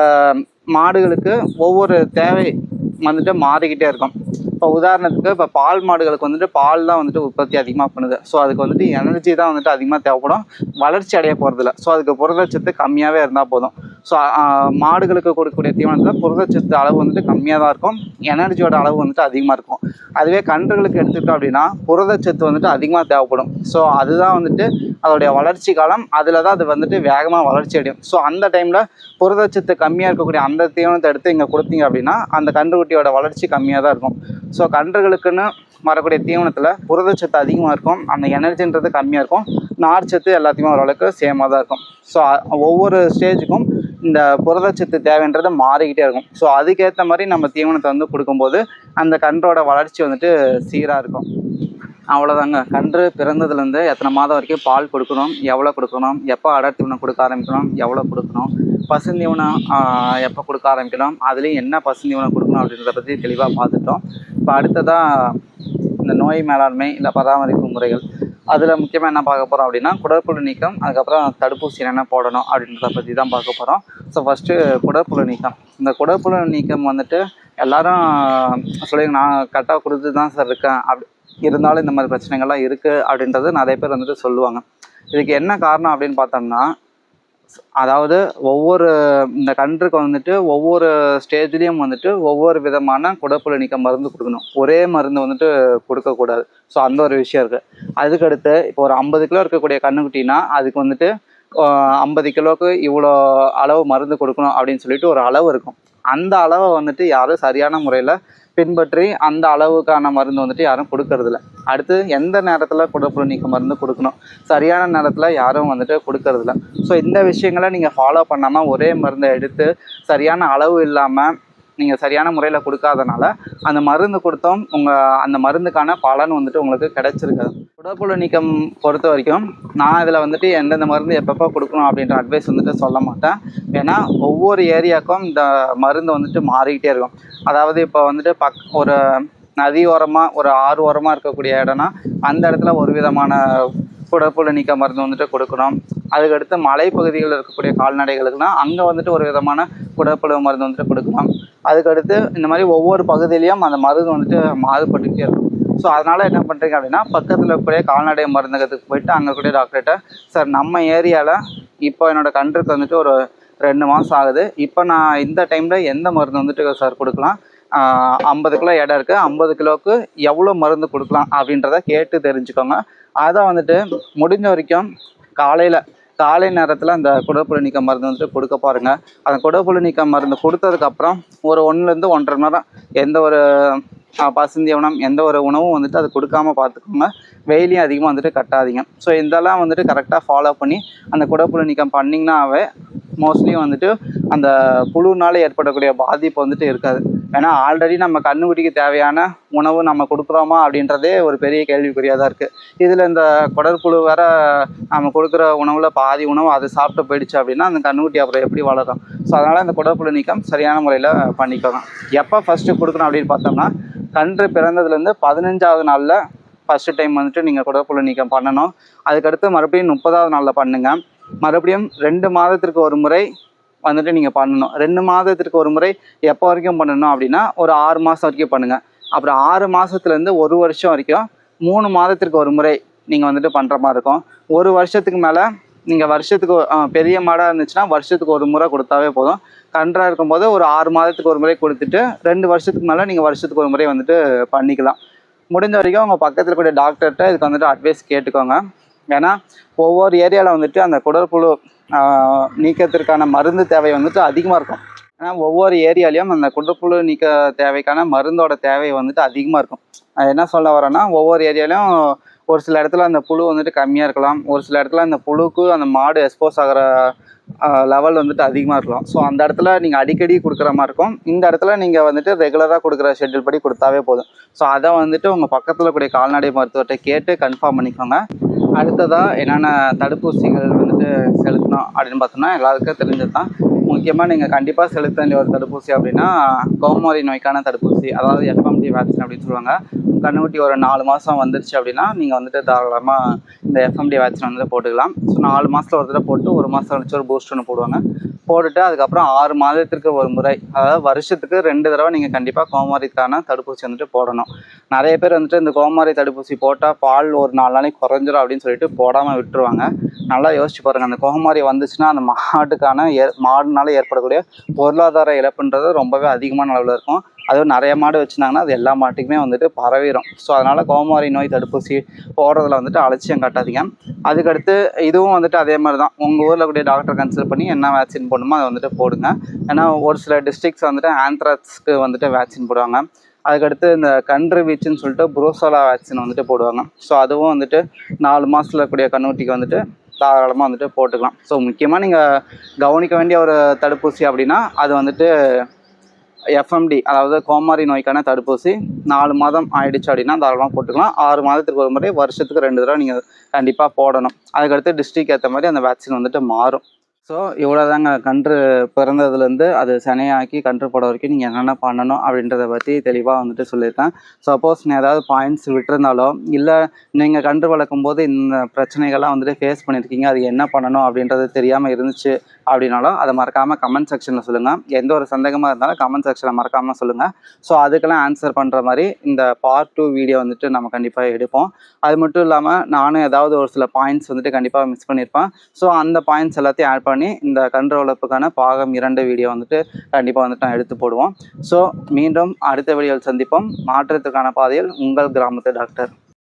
மாடுகளுக்கு ஒவ்வொரு தேவை வந்துட்டு மாறிக்கிட்டே இருக்கும். இப்போ உதாரணத்துக்கு இப்போ பால் மாடுகளுக்கு வந்துட்டு பால் தான் வந்துட்டு உற்பத்தி அதிகமாக பண்ணுது. ஸோ அதுக்கு வந்துட்டு எனர்ஜி தான் வந்துட்டு அதிகமாக தேவைப்படும். வளர்ச்சி அடைய போகிறதில்ல ஸோ அதுக்கு புரதச்சத்து கம்மியாகவே இருந்தால் போதும். ஸோ மாடுகளுக்கு கொடுக்கக்கூடிய தீவனத்தில் புரதச்சத்து அளவு வந்துட்டு கம்மியாக தான் இருக்கும். எனர்ஜியோட அளவு வந்துட்டு அதிகமாக இருக்கும். அதுவே கன்றுகளுக்கு எடுத்துக்கிட்டோம் அப்படின்னா புரதச்சத்து வந்துட்டு அதிகமாக தேவைப்படும். ஸோ அதுதான் வந்துட்டு அதோடைய வளர்ச்சி காலம். அதில் தான் அது வந்துட்டு வேகமாக வளர்ச்சி அடையும். ஸோ அந்த டைமில் புரதச்சத்து கம்மியாக இருக்கக்கூடிய அந்த தீவனத்தை எடுத்து இங்கே கொடுத்தீங்க அப்படின்னா அந்த கன்றுக்குட்டியோட வளர்ச்சி கம்மியாக தான் இருக்கும். ஸோ கன்றுகளுக்குன்னு வரக்கூடிய தீவனத்தில் புரதச்சத்து அதிகமாக இருக்கும். அந்த எனர்ஜின்றது கம்மியாக இருக்கும். நார்ச்சத்து எல்லாத்தையுமே ஓரளவுக்கு சேமாக தான் இருக்கும். ஸோ ஒவ்வொரு ஸ்டேஜுக்கும் இந்த புரதச்சத்து தேவைன்றது மாறிக்கிட்டே இருக்கும். ஸோ அதுக்கேற்ற மாதிரி நம்ம தீவனத்தை வந்து கொடுக்கும்போது அந்த கன்றோட வளர்ச்சி வந்துட்டு சீராக இருக்கும். அவ்வளோதாங்க கன்று பிறந்ததுலேருந்து எத்தனை மாதம் வரைக்கும் பால் கொடுக்கணும் எவ்வளோ கொடுக்கணும் எப்போ அடர் தீவனம் கொடுக்க ஆரம்பிக்கணும் எவ்வளோ கொடுக்கணும் பசுந்தீவனம் ஆஹ், எப்போ கொடுக்க ஆரம்பிக்கணும் அதுலேயும் என்ன பசுந்தீவனம் கொடுக்கணும் அப்படின்றத பற்றி தெளிவாக பார்த்துட்டோம். இப்போ அடுத்ததாக இந்த நோய் மேலாண்மை இல்லை பராமரிப்பு முறைகள். அதில் முக்கியமாக என்ன பார்க்க போகிறோம் அப்படின்னா குடற்புழு நீக்கம் அதுக்கப்புறம் தடுப்பூசி என்னென்ன போடணும் அப்படின்றத பற்றி தான் பார்க்க போகிறோம் ஸோ ஃபஸ்ட்டு குடற்புழு நீக்கம். இந்த குடற்புழு நீக்கம் வந்துட்டு எல்லாரும் சொல்லி நான் கரெக்டாக கொடுத்து தான் சார் இருக்கேன் அப்படி இருந்தாலும் இந்த மாதிரி பிரச்சனைகள்லாம் இருக்குது அப்படின்றது நிறைய பேர் வந்துட்டு சொல்லுவாங்க. இதுக்கு என்ன காரணம் அப்படின்னு பார்த்தோம்னா அதாவது ஒவ்வொரு இந்த கன்றுக்கு வந்துட்டு ஒவ்வொரு ஸ்டேஜ்லேயும் வந்துட்டு ஒவ்வொரு விதமான குடப்புழு நீக்க மருந்து கொடுக்கணும். ஒரே மருந்து வந்துட்டு கொடுக்கக்கூடாது ஸோ அந்த ஒரு விஷயம் இருக்குது அதுக்கடுத்து இப்போ ஒரு ஐம்பது கிலோ இருக்கக்கூடிய கண்ணுக்குட்டினா அதுக்கு வந்துட்டு ஐம்பது கிலோவுக்கு இவ்வளோ அளவு மருந்து கொடுக்கணும் அப்படின்னு சொல்லிட்டு ஒரு அளவு இருக்கும். அந்த அளவை வந்துட்டு யாரும் சரியான முறையில் பின்பற்றி அந்த அளவுக்கான மருந்து வந்துட்டு யாரும் கொடுக்கறதில்ல. அடுத்து எந்த நேரத்தில் குடப்புழு நீக்க மருந்து கொடுக்கணும்? சரியான நேரத்தில் யாரும் வந்துட்டு கொடுக்கறதில்ல. ஸோ இந்த விஷயங்களை நீங்கள் ஃபாலோ பண்ணாமல் ஒரே மருந்தை எடுத்து சரியான அளவு இல்லாமல் நீங்கள் சரியான முறையில் கொடுக்காதனால அந்த மருந்து கொடுத்தோம். உங்கள் அந்த மருந்துக்கான பலன் வந்துட்டு உங்களுக்கு கிடைச்சிருக்காது உடற்புழு நீக்கம் பொறுத்த வரைக்கும் நான் இதில் வந்துட்டு எந்தெந்த மருந்து எப்பப்போ கொடுக்கணும் அப்படின்ற அட்வைஸ் வந்துட்டு சொல்ல மாட்டேன். ஏன்னா ஒவ்வொரு ஏரியாவுக்கும் இந்த மருந்து வந்துட்டு மாறிக்கிட்டே இருக்கும். அதாவது இப்போ வந்துட்டு பக் ஒரு நதி ஓரமாக ஒரு ஆறு ஓரமாக இருக்கக்கூடிய இடம்னா அந்த இடத்துல ஒரு விதமான குடப்புழு நீக்க மருந்து வந்துட்டு கொடுக்கணும். அதுக்கடுத்து மலைப்பகுதிகளில் இருக்கக்கூடிய கால்நடைகளுக்குனா அங்கே வந்துட்டு ஒரு விதமான குடப்புழு மருந்து வந்துட்டு கொடுக்கணும் அதுக்கடுத்து இந்த மாதிரி ஒவ்வொரு பகுதியிலையும் அந்த மருந்து வந்துட்டு மாறுபட்டுக்கிட்டே இருக்கும். ஸோ அதனால் என்ன பண்ணுறீங்க அப்படின்னா பக்கத்தில் இருக்கக்கூடிய கால்நடை மருந்தகத்துக்கு போயிட்டு அங்கே கூடிய டாக்டர்கிட்ட சார் நம்ம ஏரியாவில் இப்போ என்னோட கன்றுக்கு வந்துட்டு ஒரு ரெண்டு மாதம் ஆகுது. இப்போ நான் இந்த டைமில் எந்த மருந்து வந்துட்டு சார் கொடுக்கலாம்? ஐம்பது கிலோ இடம் இருக்குது ஐம்பது கிலோவுக்கு எவ்வளோ மருந்து கொடுக்கலாம்? அப்படின்றத கேட்டு தெரிஞ்சுக்கோங்க. அதை வந்துட்டு முடிஞ்ச வரைக்கும் காலையில் காலை நேரத்தில் அந்த குடற்புழு நீக்க மருந்து வந்துட்டு கொடுக்க பாருங்க. அந்த குடற்புழு நீக்க மருந்து கொடுத்ததுக்கப்புறம் ஒரு ஒன்றுலேருந்து ஒன்றரை மணி நேரம் எந்த ஒரு பசுந்திய உணவு எந்த ஒரு உணவும் வந்துட்டு அது கொடுக்காம பார்த்துக்கோங்க. வெயிலையும் அதிகமாக வந்துட்டு கட்டாதீங்க. ஸோ இதெல்லாம் வந்துட்டு கரெக்டாக ஃபாலோ பண்ணி அந்த குடப்புழு நீக்கம் பண்ணிங்கனாவே மோஸ்ட்லி வந்துட்டு அந்த புழுனால ஏற்படக்கூடிய பாதிப்பு வந்துட்டு இருக்காது. ஏன்னா ஆல்ரெடி நம்ம கண்ணுக்குட்டிக்கு தேவையான உணவு நம்ம கொடுக்குறோமா அப்படின்றதே ஒரு பெரிய கேள்விக்குறியாக தான் இருக்குது இதில் இந்த குடற்புழு வேற நம்ம கொடுக்குற உணவில் பாதி உணவு அது சாப்பிட்டு போயிடுச்சு அப்படின்னா அந்த கண்ணுக்குட்டி அப்புறம் எப்படி வளரும்? ஸோ அதனால் அந்த குடற்புழு நீக்கம் சரியான முறையில் பண்ணிக்கணும் எப்போ ஃபஸ்ட்டு கொடுக்கணும் அப்படின்னு பார்த்தோம்னா கன்று பிறந்ததுலேருந்து பதினஞ்சாவது நாளில் ஃபஸ்ட்டு டைம் வந்துட்டு நீங்கள் குடற்புழு நீக்கம் பண்ணணும். அதுக்கடுத்து மறுபடியும் முப்பதாவது நாளில் பண்ணுங்கள் மறுபடியும் ரெண்டு மாதத்திற்கு ஒரு முறை வந்துட்டு நீங்கள் பண்ணணும். ரெண்டு மாதத்திற்கு ஒரு முறை எப்போ வரைக்கும் பண்ணணும் அப்படின்னா ஒரு ஆறு மாதம் வரைக்கும் பண்ணுங்கள் அப்புறம் ஆறு மாதத்துலேருந்து ஒரு வருஷம் வரைக்கும் மூணு மாதத்திற்கு ஒரு முறை நீங்கள் வந்துட்டு பண்ணுற மாதிரி இருக்கும். ஒரு வருஷத்துக்கு மேலே நீங்கள் வருஷத்துக்கு பெரிய மாடாக இருந்துச்சுன்னா வருஷத்துக்கு ஒரு முறை கொடுத்தாவே போதும். கன்றாக இருக்கும்போது ஒரு ஆறு மாதத்துக்கு ஒரு முறை கொடுத்துட்டு ரெண்டு வருஷத்துக்கு மேலே நீங்கள் வருஷத்துக்கு ஒரு முறை வந்துட்டு பண்ணிக்கலாம். முடிஞ்ச வரைக்கும் உங்கள் பக்கத்தில் கூடிய டாக்டர்கிட்ட இதுக்கு வந்துட்டு அட்வைஸ் கேட்டுக்கோங்க. ஏன்னா ஒவ்வொரு ஏரியாவில் வந்துட்டு அந்த குடற்புழு நீக்கத்திற்கான மருந்து தேவை வந்துட்டு அதிகமாக இருக்கும். ஏன்னா ஒவ்வொரு ஏரியாலையும் அந்த குடற்புழு நீக்க தேவைக்கான மருந்தோட தேவை வந்துட்டு அதிகமாக இருக்கும். என்ன சொல்ல வரேன்னா ஒவ்வொரு ஏரியாலையும் ஒரு சில இடத்துல அந்த புழு வந்துட்டு கம்மியாக இருக்கலாம். ஒரு சில இடத்துல அந்த புழுக்கு அந்த மாடு எக்ஸ்போஸ் ஆகிற லெவல் வந்துட்டு அதிகமாக இருக்கலாம். ஸோ அந்த இடத்துல நீங்கள் அடிக்கடி கொடுக்குற மாதிரி இருக்கும். இந்த இடத்துல நீங்கள் வந்துட்டு ரெகுலராக கொடுக்குற ஷெட்யூல் படி கொடுத்தாவே போதும். ஸோ அதை வந்துட்டு உங்கள் பக்கத்தில் கூடிய கால்நடை மருத்துவர்கிட்ட கேட்டு கன்ஃபார்ம் பண்ணிக்கோங்க. அடுத்ததாக என்னென்ன தடுப்பூசிகள் வந்துட்டு செலுத்தணும் அப்படின்னு பார்த்தோம்னா எல்லாருக்கும் தெரிஞ்சது தான் முக்கியமாக நீங்கள் கண்டிப்பாக செலுத்த வேண்டிய ஒரு தடுப்பூசி அப்படின்னா கோமாரி நோய்க்கான தடுப்பூசி அதாவது எஃப்எம்டி வேக்சின் அப்படின்னு சொல்லுவாங்க. கண்ணுக்குட்டி ஒரு நாலு மாதம் வந்துருச்சு அப்படின்னா நீங்கள் வந்துட்டு தாராளமாக இந்த எஃப்எம்டி வேக்சின் வந்துட்டு போட்டுக்கலாம். ஸோ நாலு மாதத்தில் ஒரு தடவை போட்டு ஒரு மாதம் கழிச்சு ஒரு பூஸ்ட் ஒன்று போடுவாங்க. போட்டுட்டு அதுக்கப்புறம் ஆறு மாதத்திற்கு ஒரு முறை அதாவது வருஷத்துக்கு ரெண்டு தடவை நீங்கள் கண்டிப்பாக கோமாரிக்கான தடுப்பூசி வந்துட்டு போடணும். நிறைய பேர் வந்துட்டு இந்த கோமாரி தடுப்பூசி போட்டால் பால் ஒரு நாலு நாளைக்கு குறைஞ்சிரும் அப்படின்னு சொல்லிட்டு போடாமல் விட்டுருவாங்க. நல்லா யோசிச்சு பாருங்கள் அந்த கோமாரி வந்துச்சுன்னா அந்த மாட்டுக்கான ஏ மாடுனால ஏற்படக்கூடிய பொருளாதார இழப்புன்றது ரொம்பவே அதிகமான அளவில் இருக்கும். அதுவும் நிறைய மாடு வச்சுருந்தாங்கன்னா அது எல்லா மாட்டுக்குமே வந்துட்டு பரவிடும் ஸோ அதனால் கோமாரி நோய் தடுப்பூசி போடுறதுல வந்துட்டு அலட்சியம் காட்டாதீங்க. அதுக்கடுத்து இதுவும் வந்துட்டு அதே மாதிரி தான் உங்கள் ஊரில் கூடிய டாக்டர் கன்சல்ட் பண்ணி என்ன வேக்சின் போடணுமோ அதை வந்துட்டு போடுங்க. ஏன்னா ஒரு சில டிஸ்ட்ரிக்ஸ் வந்துட்டு ஆந்த்ராக்ஸ்க்கு வந்துட்டு வேக்சின் போடுவாங்க. அதுக்கடுத்து இந்த கன்று வீச்சுன்னு சொல்லிட்டு புரோசோலா வேக்சின் வந்துட்டு போடுவாங்க. ஸோ அதுவும் வந்துட்டு நாலு மாதத்தில் இருக்கக்கூடிய கண்ணூட்டிக்கு வந்துட்டு தாராளமாக வந்துட்டு போட்டுக்கலாம். ஸோ முக்கியமாக நீங்கள் கவனிக்க வேண்டிய ஒரு தடுப்பூசி அப்படின்னா அது வந்துட்டு எஃப்எம்டி அதாவது கோமாரி நோய்க்கான தடுப்பூசி. நாலு மாதம் ஆயிடுச்சு அப்படின்னா தாராளமாக போட்டுக்கலாம். ஆறு மாதத்துக்கு ஒரு முறை வருஷத்துக்கு ரெண்டு தடவை நீங்கள் கண்டிப்பாக போடணும். அதுக்கடுத்து டிஸ்ட்ரிக் ஏற்ற மாதிரி அந்த வேக்சின் வந்துட்டு மாறும். ஸோ இவ்வளோதாங்க கன்று பிறந்ததுலேருந்து அது சனையாக்கி கன்று போட வரைக்கும் நீங்கள் என்னென்ன பண்ணணும் அப்படின்றத பற்றி தெளிவாக வந்துட்டு சொல்லியிருக்கேன். சப்போஸ் நீ ஏதாவது பாயிண்ட்ஸ் விட்டுருந்தாலோ இல்லை நீங்கள் கன்று வளர்க்கும் போது இந்த பிரச்சனைகள்லாம் வந்துட்டு ஃபேஸ் பண்ணியிருக்கீங்க அது என்ன பண்ணணும் அப்படின்றது தெரியாமல் இருந்துச்சு அப்படின்னாலும் அதை மறக்காமல் கமெண்ட் செக்ஷனில் சொல்லுங்கள் எந்த ஒரு சந்தேகமாக இருந்தாலும் கமெண்ட் செக்ஷனில் மறக்காமல் சொல்லுங்கள் ஸோ அதுக்கெல்லாம் ஆன்சர் பண்ணுற மாதிரி இந்த பார்ட் டூ வீடியோ வந்துட்டு நம்ம கண்டிப்பாக எடுப்போம். அது மட்டும் இல்லாமல் நானும் ஏதாவது ஒரு சில பாயிண்ட்ஸ் வந்துட்டு கண்டிப்பாக மிஸ் பண்ணியிருப்பேன் ஸோ அந்த பாயிண்ட்ஸ் எல்லாத்தையும் ஆட் பண்ணி இந்த கன்று வளர்ப்புக்கான பாகம் இரண்டு வீடியோ வந்துட்டு கண்டிப்பாக வந்துட்டு நான் எடுத்து போடுவோம். ஸோ மீண்டும் அடுத்த வீடியோவில் சந்திப்போம். மாற்றத்துக்கான பாதையில் உங்கள் கிராமத்து டாக்டர்